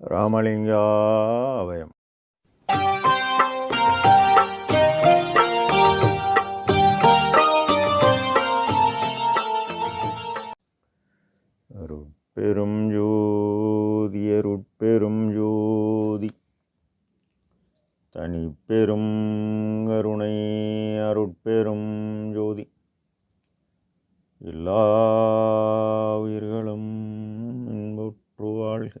ராமலிங்காவயம். அருட்பெரும் ஜோதி அருட்பெரும் ஜோதி. தனிப்பெரும் கருணை அருட்பெரும் ஜோதி. எல்லா உயிர்களும் இன்புற்று வாழ்க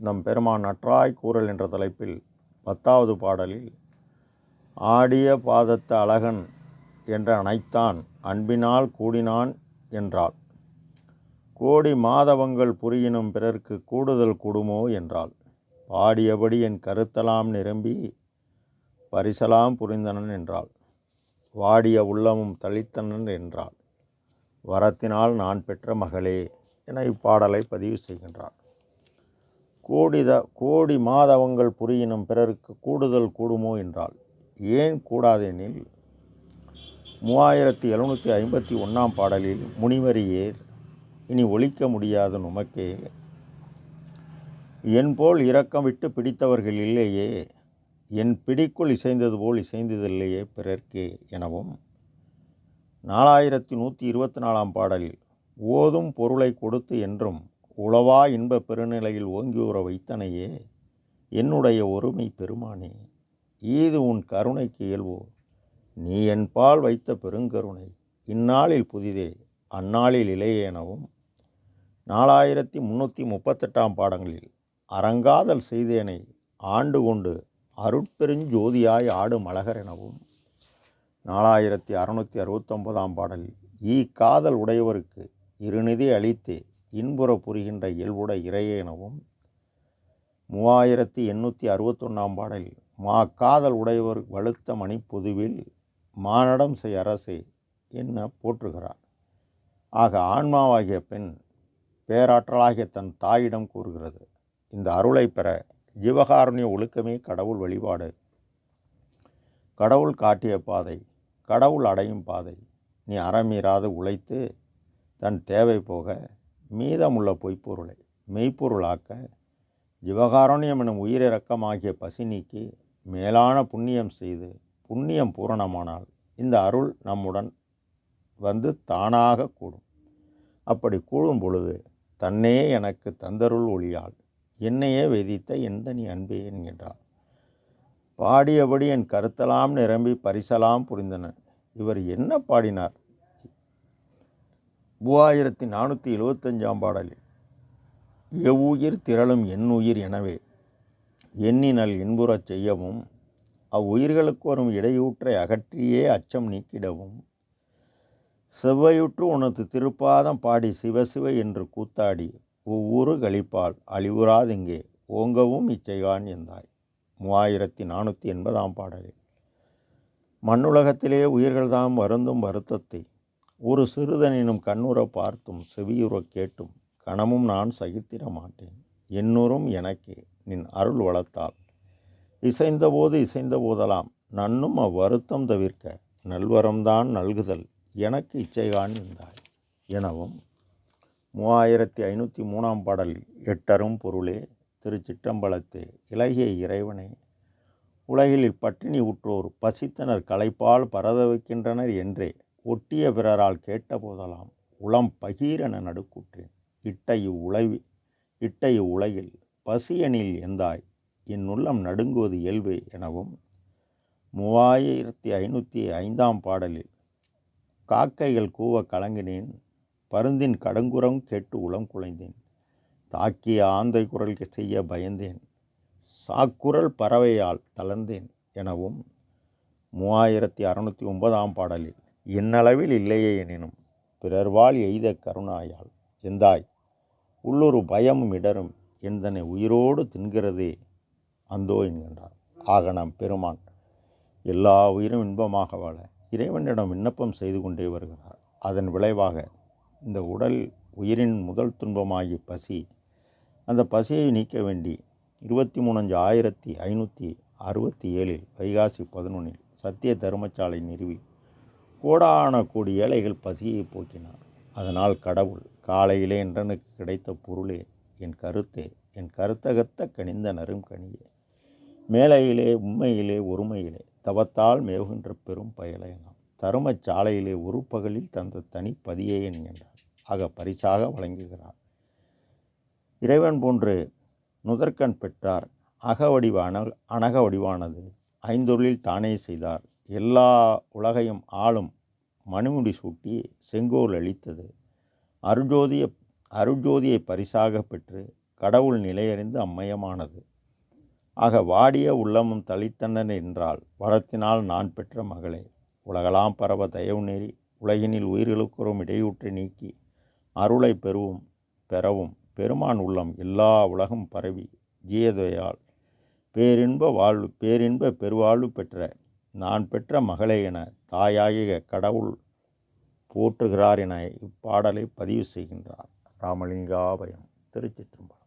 நம் பெருமான் நற்றாய் கூறல் என்ற தலைப்பில் பத்தாவது பாடலில் ஆடிய பாதத்த அழகன் என்ற அனைத்தான் அன்பினால் கூடினான் என்றாள். கோடி மாதவங்கள் புரியினும் பிறர்க்கு கூடுதல் கூடுமோ என்றாள். பாடியபடி என் கருத்தலாம் நிரம்பி பரிசலாம் புரிந்தனன் என்றாள். வாடிய உள்ளமும் தளித்தனன் என்றாள். வரத்தினால் நான் பெற்ற மகளே என இப்பாடலை பதிவு செய்கின்றார் கோடித கோடி மாதவங்கள் புரியினும் பிறருக்கு கூடுதல் கூடுமோ என்றால் ஏன் கூடாதெனில் மூவாயிரத்தி எழுநூற்றி ஐம்பத்தி ஒன்றாம் பாடலில் முனிவரியேர் இனி ஒழிக்க முடியாத நுமக்கே. என் போல் இரக்கம் விட்டு பிடித்தவர்கள் இல்லையே. என் பிடிக்குள் இசைந்தது போல் இசைந்ததில்லையே பிறர்க்கே எனவும் நாலாயிரத்தி நூற்றி இருபத்தி நாலாம் பாடலில் ஓதும் பொருளை கொடுத்து என்றும் உளவா இன்ப பெருநிலையில் ஓங்கியூற வைத்தனையே என்னுடைய ஒருமை பெருமானே ஈது உன் கருணைக்கு இயல்வோ நீ என்பால் வைத்த பெருங்கருணை இந்நாளில் புதிதே அந்நாளில் இளைய எனவும். நாலாயிரத்தி முந்நூற்றி முப்பத்தெட்டாம் பாடங்களில் அறங்காதல் செய்தேனை ஆண்டு கொண்டு அருட்பெருஞ்சோதியாய் ஆடும் அழகர் எனவும். நாலாயிரத்தி அறுநூற்றி அறுபத்தொன்பதாம் பாடலில் ஈ காதல் உடையவருக்கு இருநிதி அளித்தே இன்புற புரிகின்ற இயல்புட இறையெனவும் மூவாயிரத்தி எண்ணூற்றி அறுபத்தொன்னாம் பாடல் மா காதல் உடையவர் வலுத்த மணிப்பொதுவில் மானடம் செய் அரசே என்ன போற்றுகிறார். ஆக ஆன்மாவாகிய பெண் பேராற்றலாகிய தன் தாயிடம் கூறுகிறது இந்த அருளை பெற ஜீவகாருண்ய ஒழுக்கமே கடவுள் வழிபாடு. கடவுள் காட்டிய பாதை கடவுள் அடையும் பாதை. நீ அறமீறாது உழைத்து தன் தேவை போக மீதமுள்ள பொய்ப்பொருளை மெய்ப்பொருளாக்க ஜிவகாரண்யம் எனும் உயிரிறக்கமாகிய பசி நீக்கி மேலான புண்ணியம் செய்து புண்ணியம் பூரணமானால் இந்த அருள் நம்முடன் வந்து தானாக கூடும். அப்படி கூடும் பொழுது தன்னே எனக்கு தந்தருள் ஒளியால் என்னையே வெதித்த எந்த நீ அன்பே என்கின்றார். பாடியபடி என் கருத்தலாம் நிரம்பி பரிசலாம் புரிந்தன. இவர் என்ன பாடினார்? மூவாயிரத்தி நானூற்றி எழுபத்தஞ்சாம் பாடலில் எவ்வுயிர் திரளும் என் உயிர் எனவே எண்ணினல் இன்புறச் செய்யவும் அவ்வுயிர்களுக்கு வரும் இடையூற்றை அகற்றியே அச்சம் நீக்கிடவும் செவ்வையுற்று உனது திருப்பாதம் பாடி சிவசிவ என்று கூத்தாடி ஒவ்வொரு கழிப்பால் அழிவுறாதிங்கே ஓங்கவும் இச்செய்வான் என்றாய். மூவாயிரத்தி நானூற்றி எண்பதாம் பாடலில் மண்ணுலகத்திலே உயிர்கள்தாம் வருந்தும் வருத்தத்தை ஒரு சிறுதனினும் கண்ணுற பார்த்தும் செவியுறக் கேட்டும் கணமும் நான் சகித்திட மாட்டேன். என்னுறும் எனக்கே நின் அருள் வளர்த்தால் இசைந்தபோது இசைந்த போதெல்லாம் நன்னும் அவ்வருத்தம் தவிர்க்க நல்வரம்தான் நல்குதல். எனக்கு இச்சைகான் இருந்தாய் எனவும் மூவாயிரத்தி ஐநூற்றி மூணாம் பாடலில் எட்டரும் பொருளே. திருச்சிற்றம்பலத்தே இலகிய இறைவனே. உலகில் பட்டினி உற்றோர் பசித்தனர் களைப்பால் பரத வைக்கின்றனர் என்றே. ஒட்டிய பிறரால் கேட்டபோதெல்லாம் உளம் பகீரென நடுக்குற்றேன். இட்ட இவ்வுலவி இட்ட இவ்வுலகில் பசியனில் எந்தாய்? என் உள்ளம் நடுங்குவது இயல்பு எனவும் மூவாயிரத்தி ஐநூற்றி ஐந்தாம் பாடலில் காக்கைகள் கூவ கலங்கினேன் பருந்தின் கடங்குரம் கேட்டு உளம் குலைந்தேன். தாக்கிய ஆந்தை குரல் செய்ய பயந்தேன் சாக்குரல் பறவையால் தளர்ந்தேன் எனவும் மூவாயிரத்தி அறுநூற்றி ஒன்பதாம் பாடலில் என்னளவில் இல்லையே எனினும் பிறர்வால் எய்த கருணாயால் எந்தாய்? உள்ளொரு பயமும் இடரும் எந்தனை உயிரோடு தின்கிறதே? அந்தோ என்கின்றார். ஆக நாம் பெருமான் எல்லா உயிரும் இன்பமாக வாழ இறைவனிடம் விண்ணப்பம் செய்து கொண்டே வருகிறார். அதன் விளைவாக இந்த உடல் உயிரின் முதல் துன்பமாகி பசி அந்த பசியை நீக்க வேண்டி இருபத்தி மூணஞ்சு ஆயிரத்தி ஐநூற்றி அறுபத்தி ஏழில் வைகாசி பதினொன்றில் சத்திய தர்மசாலை நிறுவி கோடான கோடி ஏழைகள் பசியை போக்கினார். அதனால் கடவுள் காலையிலே என்றனுக்கு கிடைத்த பொருளே என் கருத்தே என் கருத்தகத்த கனிந்த நரும் கனியே. மேலையிலே உண்மையிலே ஒருமையிலே தவத்தால் மேவுகின்ற பெரும் பயலையெல்லாம் தருமச் சாலையிலே ஒரு பகலில் தந்த தனி பதியே என்கின்றார் ஆக பரிசாக வழங்குகிறார். இறைவன் போன்று நுதற்கண் பெற்றார். அக வடிவான அனக வடிவானது ஐந்தொழில் தானே செய்தார். எல்லா உலகையும் ஆளும் மணிமுடி சூட்டி செங்கோல் அளித்தது அருஜோதிய அருஜோதியை பரிசாக பெற்று கடவுள் நிலையறிந்து அம்மயமானது. ஆக வாடிய உள்ளமும் தளித்தனர் என்றால் வரத்தினால் நான் பெற்ற மகளே. உலகலாம் பரவ தயவு நெறி உலகினில் உயிர்களுக்குறும் இடையூற்றை நீக்கி அருளை பெறுவும் பெறவும் பெருமான் உள்ளம் எல்லா உலகம் பரவி ஜீயதையால் பேரின்ப வாழ்வு பேரின்ப பெருவாழ்வு பெற்ற நான் பெற்ற மகளே என தாயாகிய கடவுள் போற்றுகிறார் என இப்பாடலை பதிவு செய்கின்றார். ராமலிங்காபயம் திருச்சிற்றம்பலம்.